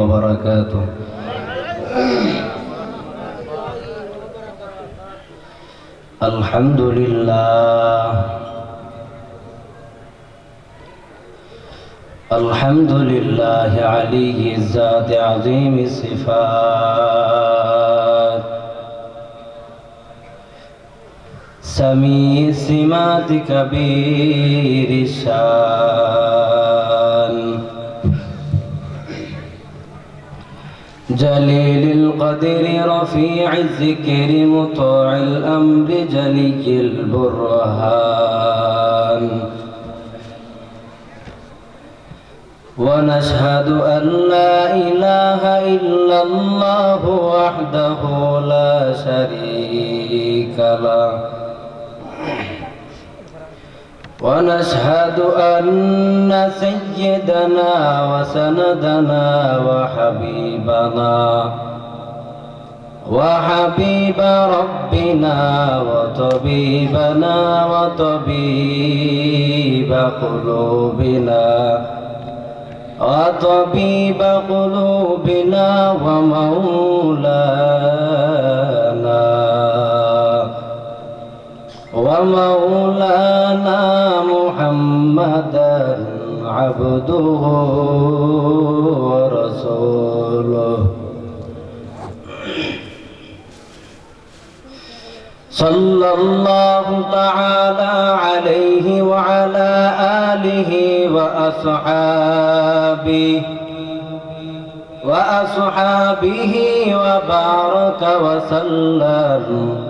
وبركاته. الحمد لله. الحمد لله علي الذات عظيم الصفات. سميع السمات كبير الشان. جليل القدر رفيع الذكر مطاع الأمر جلي البرهان. ونشهد أن لا إله إلا الله وحده لا شريك له. ونشهد أن سيدنا وسندنا وحبيبنا وحبيب ربنا وطبيبنا وطبيب قلوبنا وطبيب قلوبنا ومولانا ومولانا محمدا عبده ورسوله. صلى الله تعالى عليه وعلى آله وأصحابه وأصحابه وبارك وسلم.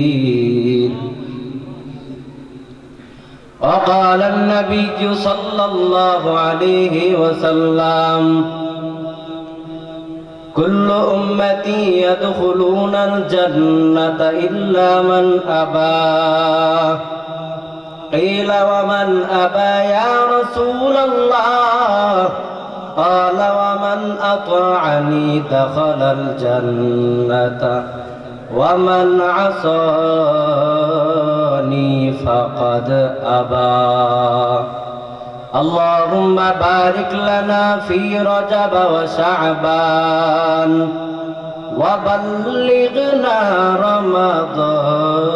البصير وقال النبي صلى الله عليه وسلم كل أمتي يدخلون الجنة إلا من أبى قيل ومن أبى يا رسول الله قال ومن أطاعني دخل الجنة ومن عصاني فقد أبى. اللهم بارك لنا في رجب وشعبان وبلغنا رمضان.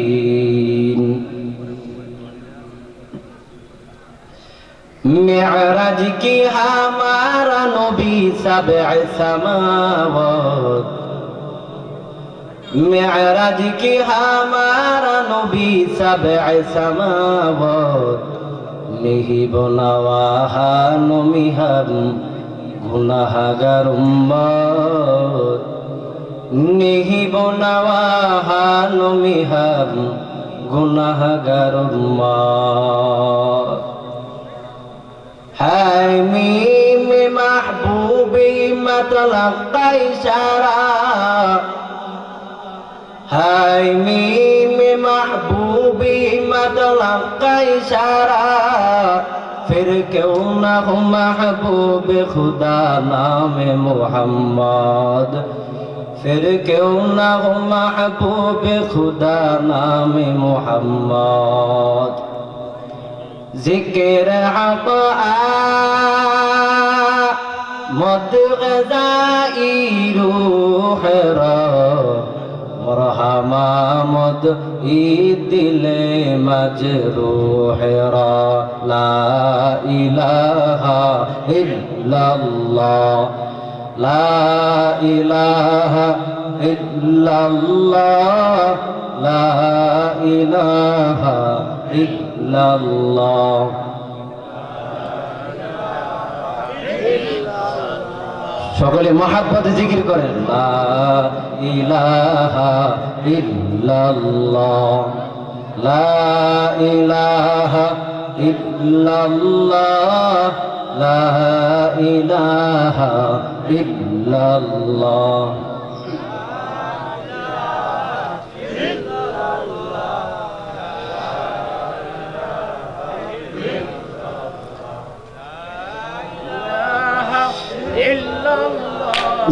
মেরাজ কি হামারা নবী সাবে সামাওয়াত? মেরাজ কি হামারা নবী সাবে সামাওয়াত? মিহিব নওয়াহা নমিহাম গুনাহাগার উম্মত মিহিব নওয়াহা নমিহাম গুনাহাগার উম্মত حميم محبوبي متلقي سرى حميم محبوبي متلقي سرى پھر کیوں نہ ہوں محبوب خدا نام محمد پھر کیوں نہ ہوں محبوب خدا نام محمد জিকির হক মদ গজাই রুহ মরহামা মদ ই দিলে মজরুহ লা ইলাহা ইল্লাল্লাহ, লা ইলাহা ইল্লাল্লাহ, লা ইলাহা ইল্লাল্লাহ। সকলে মহাব্বত জিকির করেন। লা ইলাহা ইল্লাল্লাহ। লা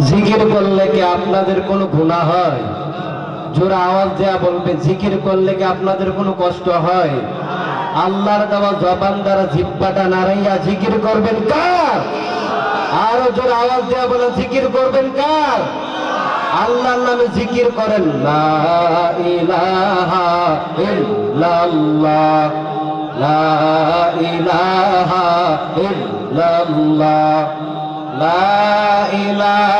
জিকির করলে কি আপনাদের কোনো গুণা হয়? জোর আওয়াজ দেয়া বলবে, জিকির করলে কি আপনাদের কোনো কষ্ট হয়? আল্লাহর দেওয়া জবান দ্বারা জিব্বাটা নাড়াইয়া জিকির করবেন কার? আরও জোর আওয়াজ দেয়া বলে, জিকির করবেন কার? আল্লাহর নামে জিকির করেন, লা লা লা ইলাহা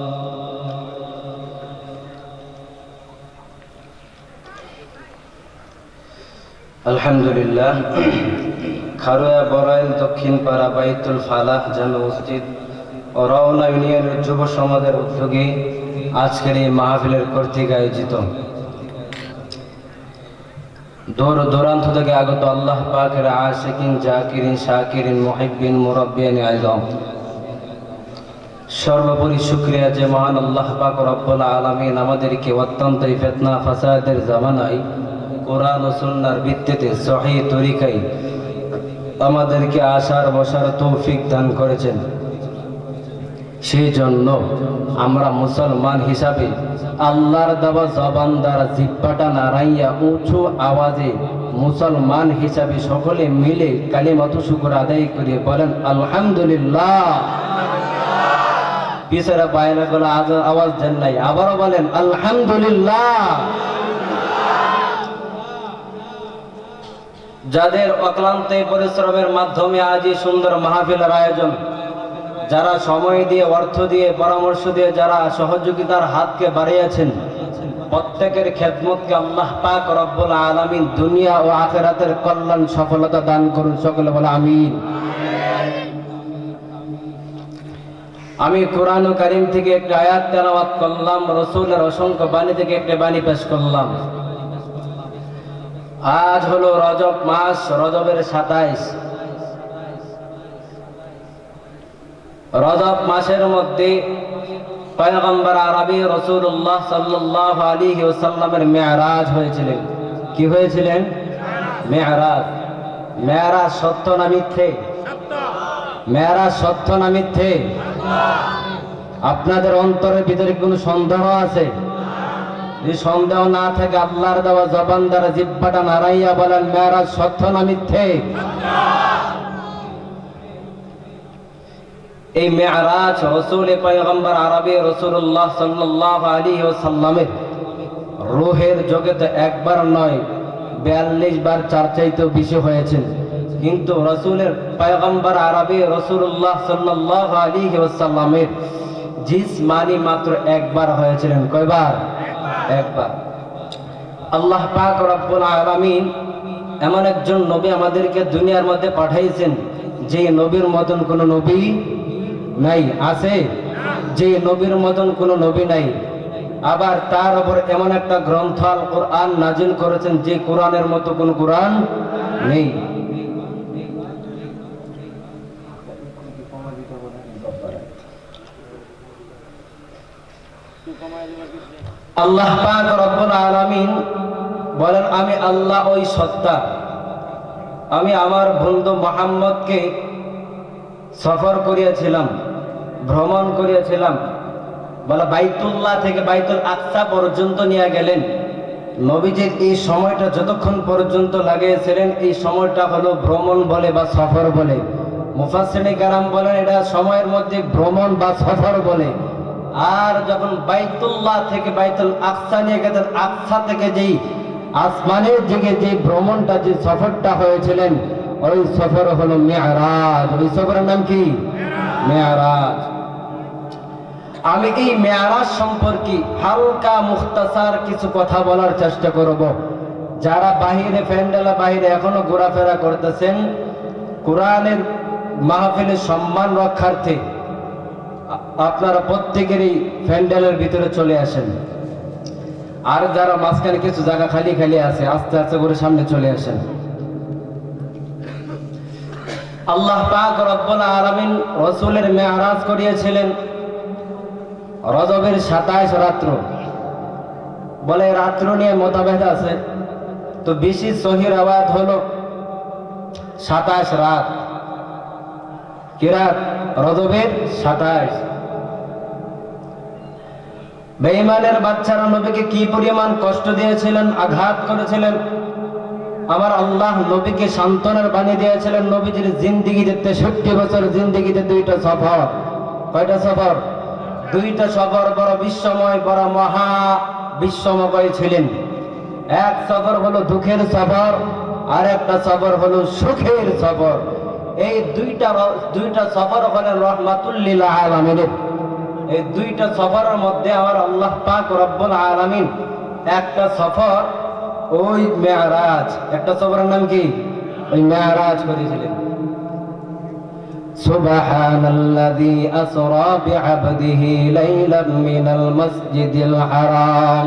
আলহামদুলিল্লাহ, খারোয়া বড়াইল দক্ষিণ পাড়া বাইতুল ফালাহ, জামে মসজিদ ও রওনা ইউনিয়নের যুব সমাজের উদ্যোগে আজকের এই মাহফিলের কর্তৃক আয়োজিত। দূর দূরান্ত থেকে আগত আল্লাহ পাকের আশিকিন, জাকিরিন, শাকিরিন, মুহিব্বিন, মুরব্বিয়ান আজম সর্বোপরি শুক্রিয়া যে মহান আল্লাহ পাক রব্বুল আলমিন আমাদেরকে অত্যন্ত এই ফেতনা, ফাসাদের জামানায় কোরআন ও সুন্নার ভিত্তিতে সহি তরিকাই আমাদেরকে আসার বসার তৌফিক দান করেছেন। সেই জন্য আমরা মুসলমান হিসাবে আল্লাহর দেওয়া জবান দ্বারা জিব্বাটা নাড়াইয়া উঁচু আওয়াজে মুসলমান হিসাবে সকলে মিলে কালী কালিমাতু শুকুর আদায় করে বলেন, আলহামদুলিল্লাহ। পিছারা পায়না করে আওয়াজ দেন নাই, আবারও বলেন, আলহামদুলিল্লাহ। যাদের অক্লান্ত পরিশ্রমের মাধ্যমে আজ এই সুন্দর মাহফিলের আয়োজন, যারা সময় দিয়ে, অর্থ দিয়ে, পরামর্শ দিয়ে, যারা সহযোগিতার হাতকে বাড়িয়েছেন, প্রত্যেকের খেদমতকে আল্লাহ পাক রব্বুল আলামিন দুনিয়া ও আখেরাতের কল্যাণ, সফলতা দান করুন সকলে বলে আমিন। আমি কোরআন কারিম থেকে একটা আয়াত তেলাওয়াত করলাম, রসুলের অসংখ্য বাণী থেকে একটি বাণী পেশ করলাম। আজ হলো রজব মাস, রজবের সাতাইশ। রজব মাসের মধ্যে পয়গম্বর আরবি রসুল্লাহ সাল্লাহ আলী ওসাল্লামের মেয়ারাজ হয়েছিলেন। কি হয়েছিলেন? মেয়ারাজ। মেয়ারাজ সত্য না মিথ্যে? মেয়ারাজ সত্য না মিথ্যে? আপনাদের অন্তরের ভিতরে কোনো সন্দেহ আছে? যদি সন্দেহ না থাকে আল্লাহর দেওয়া জবান দ্বারা জিব্বাটা নাড়াইয়া বলেন, মেয়ারাজ, সত্য না মিথ্যে? এই মেয়ারাজ রসুল পয়গম্বর আরবি রসুল্লাহ সাল্লাহ আলী ও সাল্লামের রোহের জগতে একবার নয়, বিয়াল্লিশ বার চাইতেও বেশি হয়েছেন। কিন্তু রসুলের পয়গম্বর আরবি রসুল্লাহ সাল্লাহ আলী ওসাল্লামের জিসমানি মাত্র একবার হয়েছিলেন। কয়বার? আল্লাহ পাক রব্বুল আলামিন এমন একজন নবী আমাদেরকে দুনিয়ার মধ্যে পাঠাইছেন যে নবীর মতন কোনো নবী নাই, আছে? যে নবীর মতন কোনো নবী নাই। আবার তার উপর এমন একটা গ্রন্থ আল কোরআন নাজিল করেছেন, যে কোরআনের মতো কোনো কোরআন নেই। আল্লাহ আলামিন বলেন, আমি আল্লাহ ওই সত্তা। আমি আমার বন্ধু মোহাম্মদকে সফর করিয়াছিলাম, ভ্রমণ করিয়াছিলাম। বলে, বাইতুল্লাহ থেকে বাইতুল আকসা পর্যন্ত নিয়ে গেলেন। নবীজির এই সময়টা যতক্ষণ পর্যন্ত লাগিয়েছিলেন, এই সময়টা হলো ভ্রমণ বলে বা সফর বলে। মুফাসিনী কারাম বলেন, এটা সময়ের মধ্যে ভ্রমণ বা সফর বলে। আর যখন বাইতুল্লাহ থেকে বাইতুল আকসা নিয়ে গেছেন, আকসা থেকে যেই আসমানের দিকে যে ভ্রমণটা, যে সফরটা হয়েছিলেন, ওই সফর হলো মেয়ারাজ। ওই সফরের নাম কি? মেয়ারাজ। আমি এই মেয়ারাজ সম্পর্কে হালকা, মুখতাসার কিছু কথা বলার চেষ্টা করব। যারা বাহিরে প্যান্ডেলা বাহিরে এখনও ঘোরাফেরা করতেছেন, কোরআনের মাহফিলের সম্মান রক্ষার্থে আপনারা প্রত্যেকেরই প্যান্ডেলের ভিতরে চলে আসেন। আর যারা মাঝখানে কিছু জায়গা খালি খালি আছে, আস্তে আস্তে করে সামনে চলে আসেন। আল্লাহ পাক রব্বুল আলামিন রসুলের মেয়ারাজ করিয়েছিলেন রজবের সাতাইশ রাত্র। বলে রাত্র নিয়ে মতভেদ আছে। তো বেশি সহির আবাদ হলো সাতাইশ রাত। কি রাত রজবের সাতাইশ বেঈমানের বাচ্চারা নবীকে কি পরিমাণ কষ্ট দিয়েছিলেন, আঘাত করেছিলেন? আমার আল্লাহ নবীকে সান্ত্বনার বাণী দিয়েছিলেন, নবীজির জিন্দিগিতে তেষট্টি বছর জিন্দিগিতে দুইটা সফর। কয়টা সফর? দুইটা সফর, বড় বিশ্বময়, বড় মহা বিশ্বময় ছিলেন। এক সফর হলো দুঃখের সফর আর একটা সফর হলো সুখের সফর। এই দুইটা র- দুইটা সফর হলেন রহমাতুল্লিল আলমিনের এই দুইটা সফরের মধ্যে আমার আল্লাহ পাক রব্বুল আলামিন একটা সফর ওই মেয়ারাজ একটা সফরের নাম কি ওই মেয়ারাজ করেছিলেন سبحان الذي أسرى بعبده ليلا من المسجد الحرام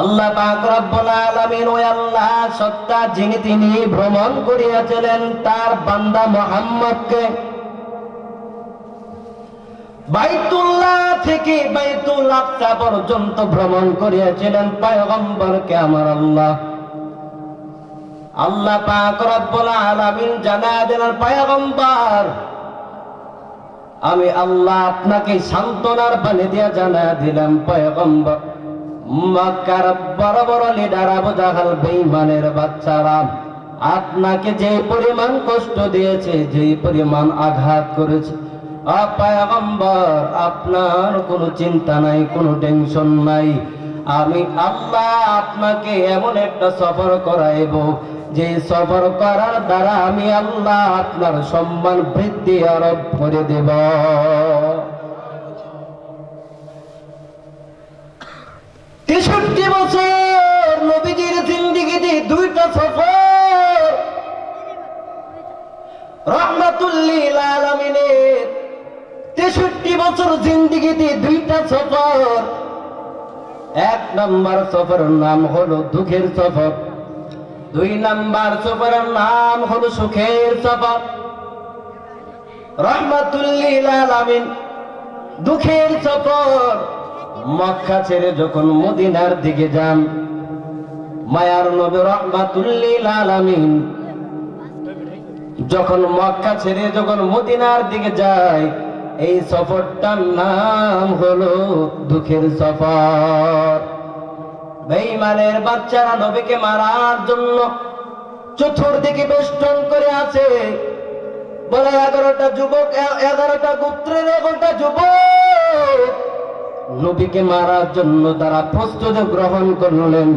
আল্লাহ পাক রব্বুল আল্লাহ সত্তা যিনি তিনি ভ্রমণ করিয়াছিলেন, তার বান্দা মোহাম্মদকে বাইতুল্লাহ থেকে বাইতুল আকসা পর্যন্ত ভ্রমণ করিয়াছিলেন পয়গম্বরকে আমার আল্লাহ। আল্লাহ পাক রব্বুল আলামিন জানা দিলেন, পয়গম্বর, আমি আল্লাহ আপনাকে সান্ত্বনার বাণী দিয়া জানা দিলাম, পয়গম্বর। মক্কার বড় বড় লিডার আবু জাহাল বেঈমানের বাচ্চারা আপনাকে যে পরিমাণ কষ্ট দিয়েছে, যে পরিমাণ আঘাত করেছে আপনার কোনো চিন্তা নাই, কোনো টেনশন নাই। আমি আল্লাহ আপনাকে এমন একটা সফর করাইব, যে সফর করার দ্বারা আমি আল্লাহ আপনার সম্মান, বৃদ্ধি আরোপ করে দেব। তেষট্টি বছর নবীজির জিন্দিগিতে দুইটা সফর। রহমাতুল্লিল আলামিনের তেষট্টি বছর জিন্দিগিতে দুইটা সফর। এক নম্বর সফরের নাম হলো দুঃখের সফর। দুই নম্বর সফরের নাম হলো সুখের সফর। রহমাতুল্লিল আলামিন দুঃখের সফর। মক্কা ছেড়ে যখন মদিনার দিকে যান, মায়ার নবী রহমাতুল্লিল আলামিন যখন মক্কা ছেড়ে যখন মদিনার দিকে যায়, এই সফরটার নাম হলো দুঃখের সফর। বেঈমানের বাচ্চারা নবীকে মারার জন্য চতুর্দিকে বেষ্টন করে আছে। বলে, এগারোটা যুবক এগারোটা গোত্রের এগারোটা যুবক নবীকে মারার জন্য তারা প্রস্তুতি গ্রহণ করলেন।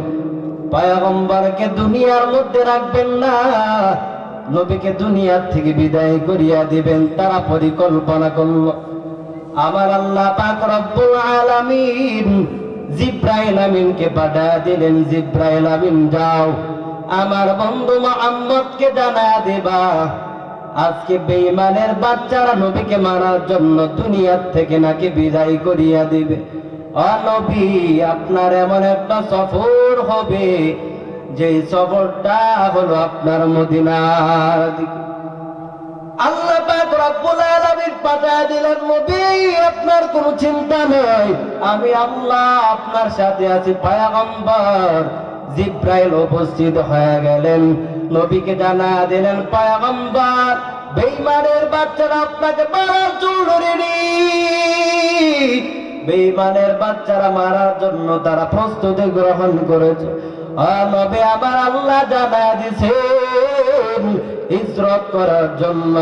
পায়গম্বরকে দুনিয়ার মধ্যে রাখবেন না। নবীকে দুনিয়ার থেকে বিদায় করিয়া দিবেন। তারা পরিকল্পনা করল, আমার আল্লাহ পাক রব্বুল আলামিন জিব্রাইল আমিনকে পাঠা দিলেন। জিব্রাইল আমিন, যাও। আমার বন্ধু মোহাম্মদকে জানা দেবা। আজকে বেঈমানের বাচ্চারা নবীকে মারার জন্য দুনিয়ার থেকে নাকি বিদায় করিয়া দিবে। অ নবী, আপনার এমন একটা সফর হবে, যে সফরটা হলো আপনার মদিনার দিকে। আল্লাহ পাক রব্বুল আলামিন পাঠিয়ে দিলেন, নবী, আপনার কোনো চিন্তা নেই। আমি আল্লাহ আপনার সাথে আছি। পয়গম্বর জিব্রাইল উপস্থিত হয়ে গেলেন। নবীকে জানা দিলেন পায়গম্বর বেইমানের বাচ্চারা আপনাকে মারার জন্য রেডি বেঈমানের বাচ্চারা মারার জন্য তারা প্রস্তুতি গ্রহণ করেছে। আর নবী আবার আল্লাহ জানা দিছেন, হিজরত করার জন্য।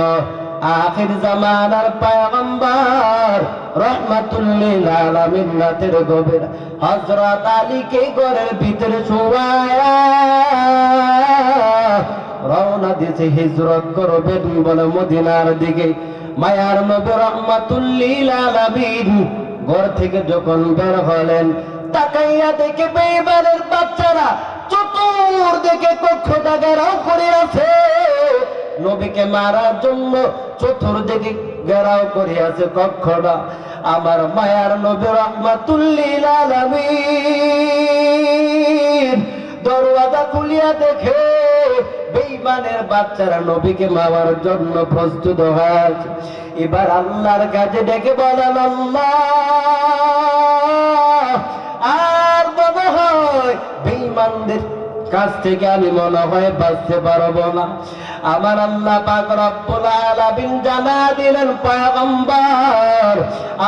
আখির জামানার পয়গম্বর রহমাতুল্লিল আলামিন রাতের গভীর হযরত আলীকে ঘরের ভিতরে শোয়ায়া রওনা দিয়েছে হিজরত করবেন বলে মদিনার দিকে। মায়ার নবী রহমাতুল্লিল আলামিন ঘর থেকে যখন বের হলেন, তাকাইয়া দেখে বেইমানের বাচ্চারা চতুর দেখে কক্ষটা ঘেরাও করে আছে। নবীকে মারার জন্য চতুর্দিকে ঘেরাও করে আছে কক্ষটা। আমার মায়ার নবী রহমাতুল্লিল আলামিন। দরওয়াজা খুলিয়া দেখে বেঈমানের বাচ্চারা নবীকে মারার জন্য প্রস্তুত হয়ে এবার আল্লাহর কাছে ডেকে বলেন, আল্লাহ, আর মনে হয় বেঈমানদের কাছ থেকে আমি মনে হয় বাঁচতে পারব না। আমার আল্লাহ পাক রব্বুল আলামিন জানা দিলেন, পয়গম্বর,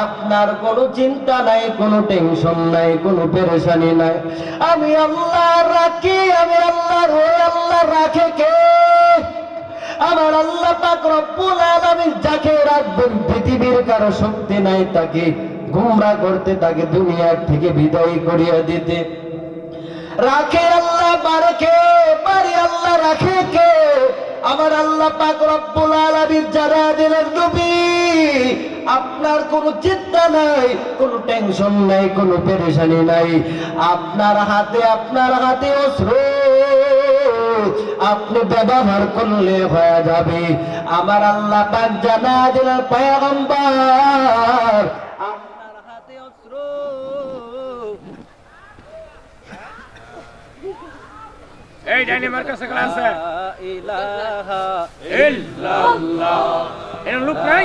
আপনার কোনো চিন্তা নাই, কোনো টেনশন নাই, কোনো পেরেশানি নাই। আমি আল্লাহ রাখি, আমি আল্লাহ ওই আল্লাহ রাখে কে? আমার আল্লাহ পাক রব্বুল আলামিন যাকে রাখবেন, পৃথিবীর কারও শক্তি নাই, তাকে গুমরা করতে, তাকে দুনিয়ার থেকে বিদায় করিয়া দিতে। রাখে আল্লাহ, বারেকে, বাড়ি আল্লাহ রাখে কে? আমার আল্লাহ পাক রব্বুল আলামিন যারা দিলেন, নবী, আপনার কোনো চিন্তা নাই, কোনো টেনশন নাই, কোনো পেরেশানি নাই। আপনার হাতে আপনার হাতে অস্ত্র। আপনি ব্যবহার করলে হয়ে যাবে। আমার আল্লাহ পাক জানা দিলেন, পয়গম্বর আপনার হাতে অস্ত্র এই ডাইনিমার কাছে ক্লাস আছে? ইলাহা ইল্লাল্লাহ। এর লোক নাই?